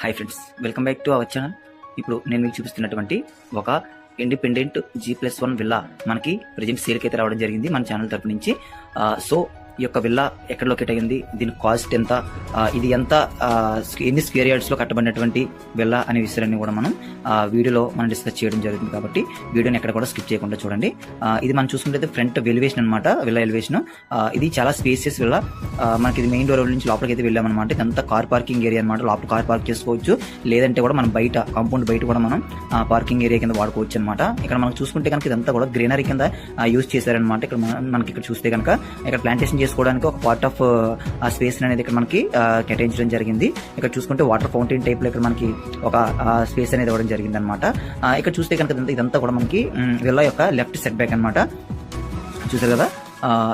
Hi friends welcome back to our channel ఇప్పుడు నేను మీకు చూపిస్తున్నటువంటి ఒక independent G plus one villa మనకి ప్రజెంట్ సేల్కి అయితే రావడం జరిగింది మన ఛానల్ తరపు నుంచి. సో ఈ యొక్క విల్లా ఎక్కడ లొకేట్ అయ్యింది? దీని కాస్ట్ ఎంత? ఇది ఎంత? ఎన్ని స్క్వేర్ యార్డ్స్లో కట్టబడినటువంటి విల్లా అనే విషయాన్ని కూడా మనం వీడియోలో మనం డిస్కస్ చేయడం జరుగుతుంది కాబట్టి వీడియోని ఎక్కడ కూడా స్కిప్ చేయకుండా చూడండి. ఇది మనం చూసుకుంటే ఫ్రంట్ ఎలివేషన్ అనమాట విల్లా ఎలివేషన్ ఇది చాలా స్పేసియస్ విల్లా. మనకి ఇది మెయిన్ డోర్ నుంచి లోపలికి అయితే వెళ్ళామన్నమాట. ఇదంతా కార్ పార్కింగ్ ఏరియా అనమాట లోపల కార్ పార్క్ చేసుకోవచ్చు. లేదంటే కూడా మనం బయట కాంపౌండ్ బయట కూడా మనం పార్కింగ్ ఏరియా కింద వాడుకోవచ్చు అనమాట ఇక్కడ మనం చూసుకుంటే కనుక ఇదంతా కూడా గ్రీనరీ కింద యూజ్ చేశారనమాట ఇక్కడ మనకి ఇక్కడ చూస్తే కనుక ఇక్కడ ప్లాంటేషన్ చేసుకోవడానికి ఒక పార్ట్ ఆఫ్ ఆ స్పేస్ అనేది ఇక్కడ మనకి కేటాయించడం జరిగింది. ఇక్కడ చూసుకుంటే వాటర్ ఫౌంటైన్ టైప్లో ఇక్కడ మనకి ఒక స్పేస్ అనేది ఇవ్వడం జరిగింది అనమాట ఇక్కడ చూస్తే కనుక ఇదంతా- కూడా మనకి విల్లా యొక్క లెఫ్ట్ సెట్ బ్యాక్ అనమాట చూసారు కదా?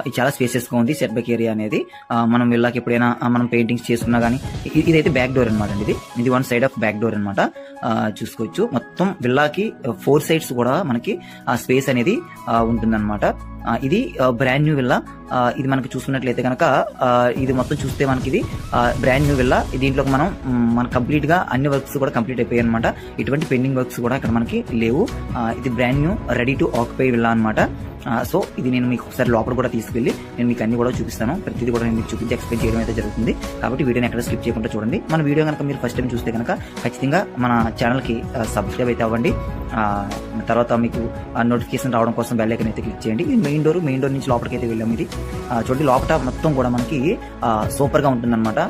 ఇది చాలా స్పేసెస్గా ఉంది సెట్ బ్యాక్ ఏరియా అనేది మనం వెళ్ళాక ఎప్పుడైనా మనం పెయింటింగ్స్ చేసుకున్నా కానీ ఇదైతే బ్యాక్ డోర్ అనమాట ఇది. ఇది one side of back door అనమాట చూసుకోవచ్చు. మొత్తం విల్లాకి ఫోర్ సైడ్స్ కూడా మనకి ఆ స్పేస్ అనేది ఉంటుందన్నమాట. ఆ, ఇది బ్రాండ్ న్యూ విల్లా ఇది మనకి చూసుకున్నట్లయితే కనుక ఇది మొత్తం చూస్తే మనకి ఇది బ్రాండ్ న్యూ విల్లా దీంట్లో మనం మన కంప్లీట్గా అన్ని వర్క్స్ కూడా కంప్లీట్ అయిపోయాయి అనమాట ఇటువంటి పెండింగ్ వర్క్స్ కూడా ఇక్కడ మనకి లేవు. ఇది brand new ready to occupy villa అనమాట సో ఇది నేను మీకు ఒకసారి లోపల కూడా తీసుకెళ్ళి నేను మీకు అన్ని కూడా చూపిస్తాను. ప్రతిదీ కూడా నేను మీకు చూపించి ఎక్స్ప్లెయిన్ చేయడం అయితే జరుగుతుంది. కాబట్టి వీడియోని ఎక్కడ స్కిప్ చేయకుండా చూడండి. మన వీడియో కనుక మీరు ఫస్ట్ టైం చూస్తే కనుక ఖచ్చితంగా మన ఛానల్కి సబ్స్క్రైబ్ అయితే అవ్వండి. తర్వాత మీకు నోటిఫికేషన్ రావడం కోసం బెల్ ఐకన్ అయితే క్లిక్ చేయండి. ఇది మెయిన్ డోర్ మెయిన్ డోర్ నుంచి లోపలికి అయితే వెళ్ళాము ఇది చూడండి లోపల మొత్తం కూడా మనకి సూపర్గా ఉంటుందన్నమాట.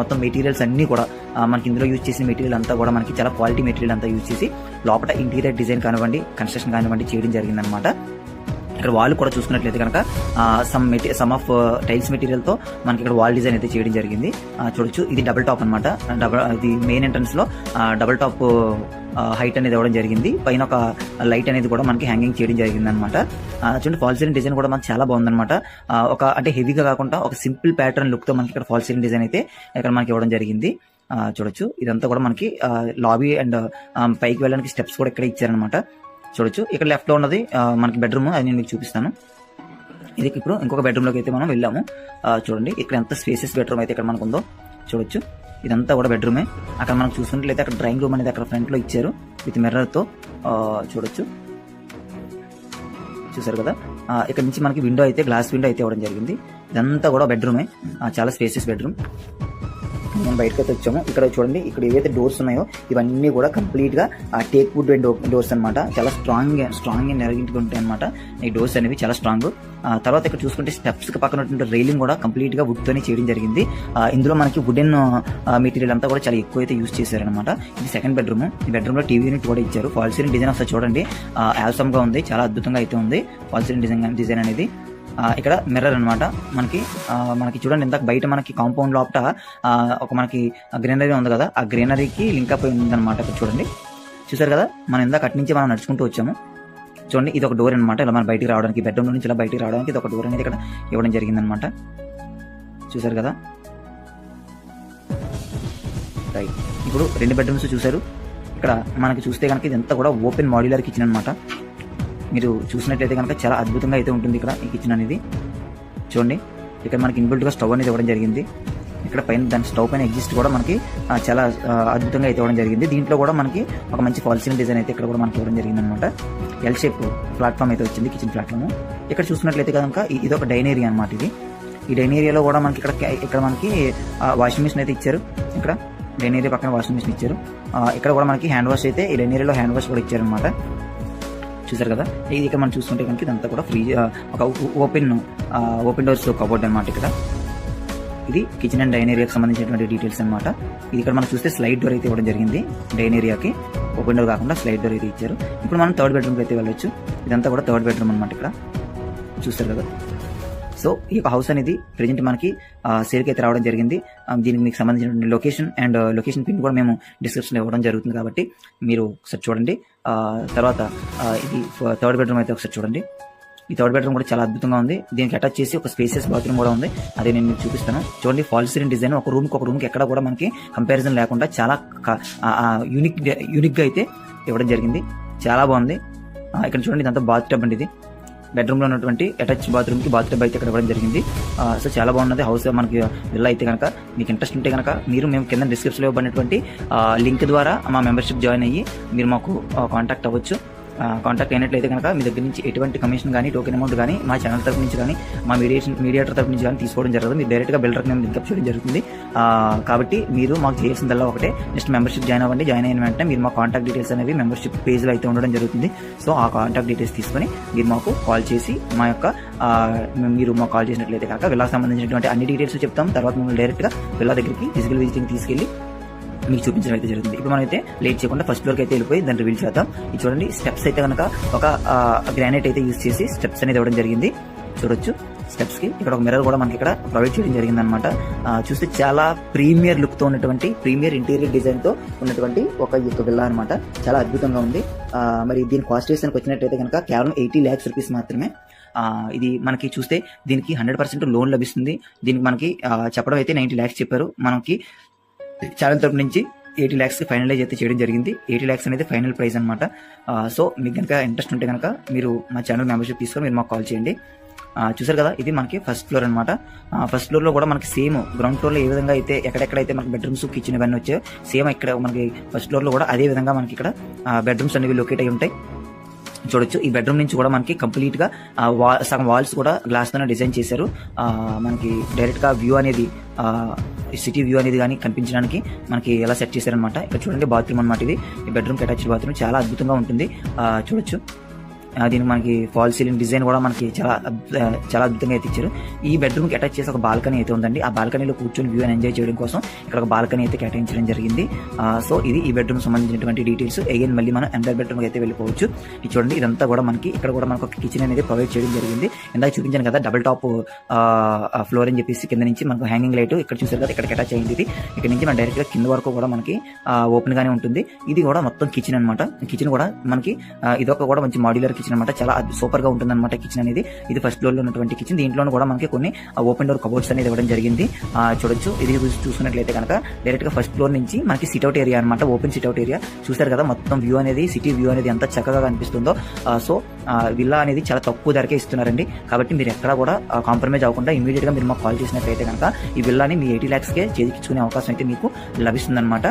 మొత్తం మెటీరియల్స్ అన్ని కూడా మనకి ఇందులో యూజ్ చేసిన మెటీరియల్ అంతా కూడా మనకి చాలా క్వాలిటీ మెటీరియల్ అంతా యూజ్ చేసి లోపల ఇంటీరియర్ డిజైన్ కానివ్వండి కన్స్ట్రక్షన్ కానివ్వండి చేయడం జరిగిందనమాట ఇక్కడ వాల్ కూడా చూసుకున్నట్లయితే కనుక సమ్ మెటీ సమ్ ఆఫ్ టైల్స్ మెటీరియల్తో మనకి ఇక్కడ వాల్ డిజైన్ అయితే చేయడం జరిగింది. చూడొచ్చు. ఇది డబుల్ టాప్ అనమాట డబల్ ఇది మెయిన్ ఎంట్రన్స్లో డబుల్ టాప్ హైట్ అనేది ఇవ్వడం జరిగింది. పైన ఒక లైట్ అనేది కూడా మనకి హ్యాంగింగ్ చేయడం జరిగింది అనమాట చూడండి ఫాల్ సీలింగ్ డిజైన్ కూడా మనకి చాలా బాగుందన్నమాట. ఒక అంటే హెవీగా కాకుండా ఒక సింపుల్ ప్యాటర్న్ లుక్తో మనకి ఇక్కడ ఫాల్ సీలింగ్ డిజైన్ అయితే ఇక్కడ మనకి ఇవ్వడం జరిగింది. చూడొచ్చు. ఇదంతా కూడా మనకి లాబీ అండ్ um, పైకి వెళ్ళడానికి స్టెప్స్ కూడా ఇక్కడ ఇచ్చారనమాట చూడొచ్చు. ఇక్కడ లెఫ్ట్లో ఉన్నది మనకి బెడ్రూమ్ అది నేను మీకు చూపిస్తాను. ఇది ఇప్పుడు ఇంకొక బెడ్రూమ్లోకి అయితే మనం వెళ్ళాము. చూడండి ఇక్కడ ఎంత స్పేసెస్ బెడ్రూమ్ అయితే ఇక్కడ మనకు ఉందో చూడొచ్చు. ఇదంతా కూడా బెడ్రూమే అక్కడ మనం చూసుకున్నట్లయితే అక్కడ డ్రాయింగ్ రూమ్ అనేది అక్కడ ఫ్రంట్లో ఇచ్చారు. విత్ మిర్రర్తో చూడొచ్చు. చూసారు కదా? ఇక్కడ నుంచి మనకి విండో అయితే గ్లాస్ విండో అయితే ఇవ్వడం జరిగింది. ఇదంతా కూడా బెడ్రూమే చాలా స్పేసెస్ బెడ్రూమ్ మనం బయటకు అయితే వచ్చాము. ఇక్కడ చూడండి ఇక్కడ ఏవైతే డోర్స్ ఉన్నాయో ఇవన్నీ కూడా కంప్లీట్గా టేక్ వుడ్ డోర్స్ అన్నమాట. చాలా స్ట్రాంగ్ స్ట్రాంగ్ అండ్ ఎరగింట్ ఉంటాయి అనమాట ఈ డోర్స్ అనేవి చాలా స్ట్రాంగ్ తర్వాత ఇక్కడ చూసుకుంటే స్టెప్స్కి పక్కన ఉన్నటువంటి రైలింగ్ కూడా కంప్లీట్గా వుడ్ తోనే చేయడం జరిగింది. ఇందులో మనకి వుడెన్ మెటీరియల్ అంతా కూడా చాలా ఎక్కువ అయితే యూస్ చేశారనమాట ఇది సెకండ్ బెడ్రూమ్ ఈ బెడ్రూమ్లో టీవీ యూనిట్ కూడా ఇచ్చారు. ఫాల్ సీలింగ్ డిజైన్ ఒకసారి చూడండి యాల్సమ్గా ఉంది. చాలా అద్భుతంగా అయితే ఉంది. ఫాల్ సీలింగ్ డిజైన్ డిజైన్ అనేది. ఇక్కడ మిర్రర్ అన్నమాట. మనకి మనకి చూడండి ఇంత బయట మనకి కాంపౌండ్ లోపల ఒక మనకి గ్రీనరీ ఉంది కదా ఆ గ్రీనరీకి లింక్ అప్ ఉందన్నమాట ఇక్కడ చూడండి. చూసారు కదా మనం ఇందాక అటు నుంచి మనం నడుచుకుంటూ వచ్చాము. చూడండి ఇది ఒక డోర్ అనమాట ఇలా మనం బయటికి రావడానికి బెడ్రూమ్ నుంచి ఇలా బయటికి రావడానికి ఇది ఒక డోర్ అనేది ఇక్కడ ఇవ్వడం జరిగిందనమాట చూసారు కదా? రైట్ ఇప్పుడు రెండు బెడ్రూమ్స్ చూసారు. ఇక్కడ మనకి చూస్తే కనుక ఇదంతా కూడా ఓపెన్ మాడ్యులర్ కిచెన్ అనమాట మీరు చూసినట్లయితే కనుక చాలా అద్భుతంగా అయితే ఉంటుంది ఇక్కడ ఈ కిచెన్ అనేది. చూడండి ఇక్కడ మనకి ఇన్బిల్ట్గా స్టవ్ అనేది ఇవ్వడం జరిగింది. ఇక్కడ పైన దాని స్టవ్ పైన ఎగ్జిస్ట్ కూడా మనకి చాలా అద్భుతంగా అయితే ఇవ్వడం జరిగింది. దీంట్లో కూడా మనకి ఒక మంచి పాలసీ డిజైన్ అయితే ఇక్కడ కూడా మనకి ఇవ్వడం జరిగింది అనమాట ఎల్ షేప్ ప్లాట్ఫామ్ అయితే వచ్చింది కిచెన్ ప్లాట్ఫామ్ ఇక్కడ చూసినట్లయితే కనుక ఇది ఒక డైన్ ఏరియా అనమాట ఇది. ఈ డైన్ ఏరియాలో కూడా మనకి ఇక్కడ ఇక్కడ మనకి వాషింగ్ మిషన్ అయితే ఇచ్చారు. ఇక్కడ డైన్ ఏరియా పక్కన వాషింగ్ మిషన్ ఇచ్చారు. ఇక్కడ కూడా మనకి హ్యాండ్ వాష్ అయితే ఈ డైన్ ఏరియాలో హ్యాండ్ వాష్ కూడా ఇచ్చారు అనమాట చూసారు కదా? ఇది ఇక్కడ మనం చూసుకుంటే కనుక ఇదంతా కూడా ఫ్రీ ఒక ఓపెన్ ఓపెన్ డోర్స్ కబోర్డ్ అనమాట ఇక్కడ. ఇది కిచెన్ అండ్ డైన్ ఏరియాకి సంబంధించినటువంటి డీటెయిల్స్ అనమాట ఇది ఇక్కడ మనం చూస్తే స్లైడ్ డోర్ అయితే ఇవ్వడం జరిగింది డైన్ ఏరియాకి. ఓపెన్ డోర్ కాకుండా స్లైడ్ డోర్ అయితే ఇచ్చారు. ఇప్పుడు మనం థర్డ్ బెడ్రూమ్కి అయితే వెళ్ళొచ్చు. ఇదంతా కూడా థర్డ్ బెడ్రూమ్ అనమాట ఇక్కడ. చూస్తారు కదా? సో ఈ యొక్క హౌస్ అనేది ప్రెజెంట్ మనకి సేల్కి అయితే రావడం జరిగింది. దీనికి మీకు సంబంధించిన లొకేషన్ అండ్ లొకేషన్ పిన్ కూడా మేము డిస్క్రిప్షన్ ఇవ్వడం జరుగుతుంది కాబట్టి మీరు ఒకసారి చూడండి. తర్వాత ఇది థర్డ్ బెడ్రూమ్ అయితే ఒకసారి చూడండి. ఈ థర్డ్ బెడ్రూమ్ కూడా చాలా అద్భుతంగా ఉంది. దీనికి అటాచ్ చేసి ఒక స్పేసెస్ బాత్రూమ్ కూడా ఉంది. అదే నేను మీకు చూపిస్తాను. చూడండి ఫాల్ సీలింగ్ డిజైన్ ఒక రూమ్ ఒక రూమ్కి ఎక్కడ కూడా మనకి కంపారిజన్ లేకుండా చాలా యూనిక్ యూనిక్గా అయితే ఇవ్వడం జరిగింది. చాలా బాగుంది. ఇక్కడ చూడండి ఇదంతా బాత్ టబ్ అండి ఇది. బెడ్రూమ్లో ఉన్నటువంటి అటాచ్ బాత్రూమ్కి బాత్రూమ్ అయితే ఇక్కడ ఇవ్వడం జరిగింది. సో చాలా బాగున్నది. హౌస్ మనకి విల్లా అయితే కనుక మీకు ఇంట్రెస్ట్ ఉంటే కనుక మీరు మేము కింద డిస్క్రిప్షన్లో ఇవ్వబడినటువంటి లింక్ ద్వారా మా మెంబర్షిప్ జాయిన్ అయ్యి మీరు మాకు కాంటాక్ట్ అవ్వచ్చు. కాంటాక్ట్ అయినట్లయితే కనుక మీ దగ్గర నుంచి ఎటువంటి కమిషన్ కానీ టోకెన్ అమౌంట్ కానీ మా ఛానల్ తరపు నుంచి కానీ మా మీడియేషన్ మీడియేటర్ తరపు నుంచి కానీ తీసుకోవడం జరగదు. మీరు డైరెక్ట్గా బిల్డర్ మేము లింకప్ చేయడం జరుగుతుంది. కాబట్టి మీరు మాకు చేయాల్సిందల్లా ఒకటే. జస్ట్ మెంబర్షిప్ జాయిన్ అవ్వండి. జాయిన్ అయిన వెంటనే మీరు మా కాంటాక్ట్ డీటెయిల్స్ అనేవి మెంబర్షిప్ పేజ్లో అయితే ఉండడం జరుగుతుంది. సో ఆ కాంటాక్ట్ డీటెయిల్స్ తీసుకొని మీరు మాకు కాల్ చేసి మా యొక్క మీరు మాకు కాల్ చేసినట్లయితే కనుక విలా సంబంధించినటువంటి అన్ని డీటెయిల్స్ చెప్తాం. తర్వాత మిమ్మల్ని డైరెక్ట్గా విల్లా దగ్గరికి ఫిజికల్ విజిటింగ్ తీసుకెళ్ళి మీకు చూపించడం అయితే జరుగుతుంది. ఇప్పుడు మనం అయితే లేట్ చేయకుండా ఫస్ట్ ఫ్లోర్కి అయితే వెళ్ళిపోయి దాన్ని రివీల్ చేద్దాం. ఇది చూడండి స్టెప్స్ అయితే కనుక ఒక గ్రానైట్ అయితే యూస్ చేసి స్టెప్స్ అనేది ఇవ్వడం జరిగింది. చూడొచ్చు స్టెప్స్కి ఇక్కడ ఒక మిర్రర్ కూడా మనకి ఇక్కడ ప్రొవైడ్ చేయడం జరిగింది అనమాట చూస్తే చాలా ప్రీమియర్ లుక్తో ఉన్నటువంటి ప్రీమియర్ ఇంటీరియర్ డిజైన్తో ఉన్నటువంటి ఒక ఈ యొక్క విల్లా అనమాట చాలా అద్భుతంగా ఉంది. మరి దీని కాస్ట్ విషయానికి వచ్చినట్టయితే కనుక కేవలం ఎయిటీ ల్యాక్స్ రూపీస్ మాత్రమే. ఇది మనకి చూస్తే దీనికి హండ్రెడ్ పర్సెంట్ లోన్ లభిస్తుంది. దీనికి మనకి చెప్పడం అయితే నైన్టీ ల్యాక్స్ చెప్పారు. మనకి ఛానల్ తరపు నుంచి ఎయిటీ ల్యాక్స్ ఫైనలైజ్ అయితే చేయడం జరిగింది. ఎయిటీ ల్యాక్స్ అనేది ఫైనల్ ప్రైస్ అనమాట సో మీకు కనుక ఇంట్రెస్ట్ ఉంటే కనుక మీరు మా ఛానల్ మెంబర్షిప్ తీసుకొని మీరు మాకు కాల్ చేయండి. చూసారు కదా ఇది మనకి ఫస్ట్ ఫ్లోర్ అనమాట ఫస్ట్ ఫ్లోర్లో కూడా మనకి సేమ్ గ్రౌండ్ ఫ్లోర్లో ఏ విధంగా అయితే ఎక్కడెక్కడైతే మనకి బెడ్రూమ్స్ కిచెన్ ఇవన్నీ వచ్చాయో సేమ్ ఇక్కడ మనకి ఫస్ట్ ఫ్లోర్లో కూడా అదే విధంగా మనకి ఇక్కడ బెడ్రూమ్స్ అనేవి లొకేట్ అయి ఉంటాయి. చూడొచ్చు. ఈ బెడ్రూమ్ నుంచి కూడా మనకి కంప్లీట్గా సగం వాల్స్ కూడా గ్లాస్ తోనే డిజైన్ చేశారు. మనకి డైరెక్ట్గా వ్యూ అనేది సిటీ వ్యూ అనేది కానీ కనిపించడానికి మనకి ఎలా సెట్ చేశారనమాట ఇక్కడ చూడండి బాత్రూమ్ అనమాట ఇది. ఈ బెడ్రూమ్ అటాచ్డ్ బాత్రూమ్ చాలా అద్భుతంగా ఉంటుంది. ఆ, చూడొచ్చు. దీనికి మనకి ఫాల్ సీలింగ్ డిజైన్ కూడా మనకి చాలా చాలా అద్భుతంగా అయితే ఇచ్చారు. ఈ బెడ్రూమ్కి అటాచ్ చేసి ఒక బాల్కనీ అయితే ఉందండి. ఆ బాల్కనీలో కూర్చొని వ్యూ ఎంజాయ్ చేయడం కోసం ఇక్కడ ఒక బాల్కనీ అయితే కేటాయించడం జరిగింది. ఆ, సో ఇది ఈ బెడ్రూమ్ సంబంధించినటువంటి డీటెయిల్స్ అగైన్ మళ్ళీ మనం ఎంటర్ బెడ్రూమ్ అయితే వెళ్ళిపోవచ్చు. ఇది చూడండి ఇదంతా కూడా మనకి ఇక్కడ కూడా మనకు ఒక కిచెన్ అనేది ప్రొవైడ్ చేయడం జరిగింది. ఇందాక చూపించాను కదా డబుల్ టాప్ ఫ్లోర్ అని చెప్పేసి కింద నుంచి మనకు హ్యాంగింగ్ లైట్ ఇక్కడ చూసారు కదా ఇక్కడ అటాచ్ అయింది ఇది. ఇక్కడ నుంచి మనం డైరెక్ట్గా కింద వరకు కూడా మనకి ఓపెన్ గానే ఉంటుంది. ఇది కూడా మొత్తం కిచెన్ అనమాట కిచెన్ కూడా మనకి ఇదొక కూడా మంచి మాడ్యులర్ కిచెన్ అనమాట చాలా సూపర్గా ఉంటుంది అనమాట కిచెన్ అనేది. ఇది ఫస్ట్ ఫ్లోర్లో ఉన్నటువంటి కిచెన్ దీంట్లో కూడా మనకి కొన్ని ఓపెన్ డోర్ కబోర్డ్స్ అనేది ఇవ్వడం జరిగింది. ఆ, చూడొచ్చు. ఇది చూసుకున్నట్లయితే కనుక డైరెక్ట్గా ఫస్ట్ ఫ్లోర్ నుంచి మనకి సిట్అవుట్ ఏరియా అనమాట ఓపెన్ సిట్అవుట్ ఏరియా చూసారు కదా మొత్తం వ్యూ అనేది సిటీ వ్యూ అనేది ఎంత చక్కగా కనిపిస్తుందో. సో విల్లా అనేది చాలా తక్కువ ధరకే ఇస్తున్నారండి. కాబట్టి మీరు ఎక్కడ కూడా కాంప్రమైజ్ అవ్వకుండా ఇమీడియట్గా మీరు మాకు కాల్ చేసినట్లయితే కనుక ఈ విల్లాని మీ ఎయిటీ ల్యాక్స్ కే అవకాశం అయితే మీకు లభిస్తుందన్నమాట.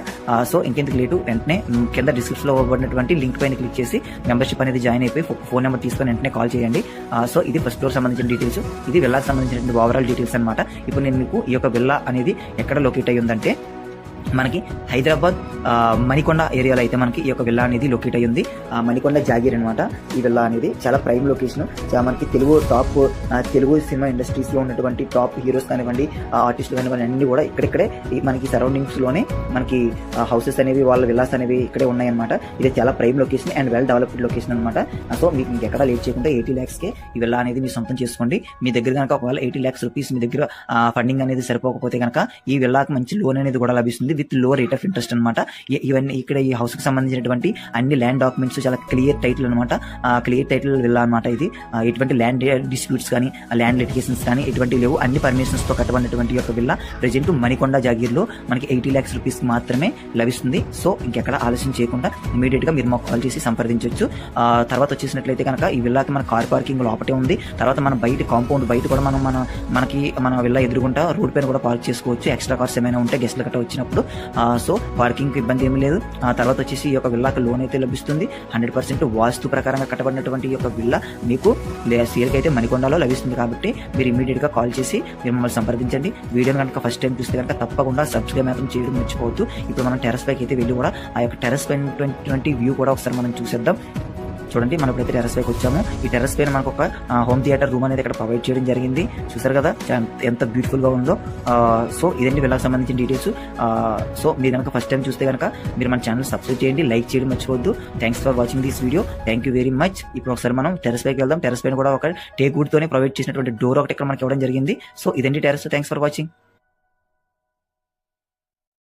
సో ఇంకెందుకు లేటు వెంటనే కింద డిస్క్రిప్షన్లో ఇవ్వబడినటువంటి లింక్ పైన క్లిక్ చేసి మెంబర్షిప్ అనేది జాయిన్ అయిపోయి ఫోన్ నెంబర్ తీసుకొని వెంటనే కాల్ చేయండి. సో ఇది ఫస్ట్ ఫ్లోర్ సంబంధించిన డీటెయిల్స్ ఇది విల్లాకి సంబంధించిన ఓవరాల్ డీటెయిల్స్ అనమాట ఇప్పుడు నేను మీకు ఈ యొక్క విల్లా అనేది ఎక్కడ లొకేట్ అయ్యి ఉందంటే మనకి హైదరాబాద్ మణికొండ ఏరియాలో అయితే మనకి ఈ యొక్క విల్లా అనేది లొకేట్ అయ్యి ఉంది. ఆ, మణికొండ జాగీర్ అనమాట ఈ విల్లా అనేది చాలా ప్రైమ్ లొకేషన్ మనకి తెలుగు టాప్ తెలుగు సినిమా ఇండస్ట్రీస్లో ఉన్నటువంటి టాప్ హీరోస్ కానివ్వండి ఆర్టిస్టులు కానివ్వండి అన్ని కూడా ఇక్కడిక్కడే మనకి సరౌండింగ్స్లోనే మనకి హౌసెస్ అనేవి వాళ్ళ విల్లాస్ అనేవి ఇక్కడే ఉన్నాయన్నమాట. ఇది చాలా prime location and well developed location అనమాట సో మీకు మీకు ఎక్కడ లేట్ చేయకుండా ఎయిటీ ల్యాక్స్కి ఈ విల్లా అనేది మీరు సొంతం చేసుకోండి. మీ దగ్గర కనుక ఒకవేళ ఎయిటీ ల్యాక్స్ రూపీస్ మీ దగ్గర ఫండింగ్ అనేది సరిపోకపోతే కనుక ఈ విల్లాకి మంచి లోన్ అనేది కూడా లభిస్తుంది. విత్లో రేట్ ఆఫ్ ఇంట్రెస్ట్ అనమాట ఇవన్నీ ఇక్కడ ఈ హౌస్కి సంబంధించినటువంటి అన్ని ల్యాండ్ డాక్యుమెంట్స్ చాలా క్లియర్ టైటిల్ అనమాట క్లియర్ టైటిల్ విల్లా అనమాట ఇది. ఎటువంటి ల్యాండ్ డిస్ప్యూట్స్ కానీ ల్యాండ్ లిటిగేషన్స్ కానీ ఎటువంటి లేవు. అన్ని పర్మిషన్స్తో కట్టబడినటువంటి యొక్క విల్లా ప్రెజెంట్ మణికొండ జాగీర్లో మనకి ఎయిటీ ల్యాక్స్ రూపీస్ మాత్రమే లభిస్తుంది. సో ఇంకెక్కడ ఆలోచన చేయకుండా ఇమీడియట్గా మీరు మాకు కాల్ చేసి సంప్రదించవచ్చు ఆ, తర్వాత వచ్చేసినట్లయితే కనుక ఈ విల్లాకి మన కార్ పార్కింగ్ లోపటే ఉంది. తర్వాత మన బయట కాంపౌండ్ బయట కూడా మనం మన మనకి మన విల్లా ఎదురుకుంటా రోడ్ పైన కూడా పార్క్ చేసుకోవచ్చు. ఎక్స్ట్రా కార్స్ ఏమైనా ఉంటే గెస్ట్లు గట్రా వచ్చినప్పుడు సో సో పార్కింగ్ ఇబ్బంది ఏమీ లేదు. ఆ తర్వాత వచ్చేసి ఈ యొక్క విల్లాకి లోన్ అయితే లభిస్తుంది. హండ్రెడ్ పర్సెంట్ వాస్తు ప్రకారంగా కట్టబడినటువంటి ఈ యొక్క విల్లా మీకు సేల్కి అయితే మణికొండలో లభిస్తుంది కాబట్టి మీరు ఇమీడియట్గా కాల్ చేసి మీరు మమ్మల్ని సంప్రదించండి. వీడియోని కనుక ఫస్ట్ టైం చూస్తే కనుక తప్పకుండా సబ్స్క్రైబ్ మాత్రం చేయడం మర్చిపోవద్దు. ఇప్పుడు మనం టెరస్ పైకి అయితే వెళ్ళి కూడా ఆ యొక్క టెరస్ పైనటువంటి వ్యూ కూడా ఒకసారి మనం చూసేద్దాం. చూడండి మనం ఇప్పుడైతే టెరస్ పైకి వచ్చాము. ఈ టెరస్ పైన మనకు ఒక హోమ్ థియేటర్ రూమ్ అనేది ఇక్కడ ప్రొవైడ్ చేయడం జరిగింది. చూసారు కదా ఎంత బ్యూటిఫుల్గా ఉందో. సో ఇదండి వీళ్ళకి సంబంధించిన డీటెయిల్స్ సో మీరు కనుక ఫస్ట్ టైం చూస్తే కనుక మీరు మన ఛానల్ సబ్స్క్రైబ్ చేయండి లైక్ చేయడం మర్చిపోవద్దు. Thanks for watching this video thank you very much ఇప్పుడు ఒకసారి మనం టెరస్ పైకి వెళ్దాం. టెరస్ పైన కూడా ఒక టేక్ వుడ్ తోనే ప్రొవైడ్ చేసినటువంటి డోర్ ఒకటి ఇక్కడ మనకి ఇవ్వడం జరిగింది. సో ఇదండి టెరస్ థ్యాంక్స్ ఫర్ వాచింగ్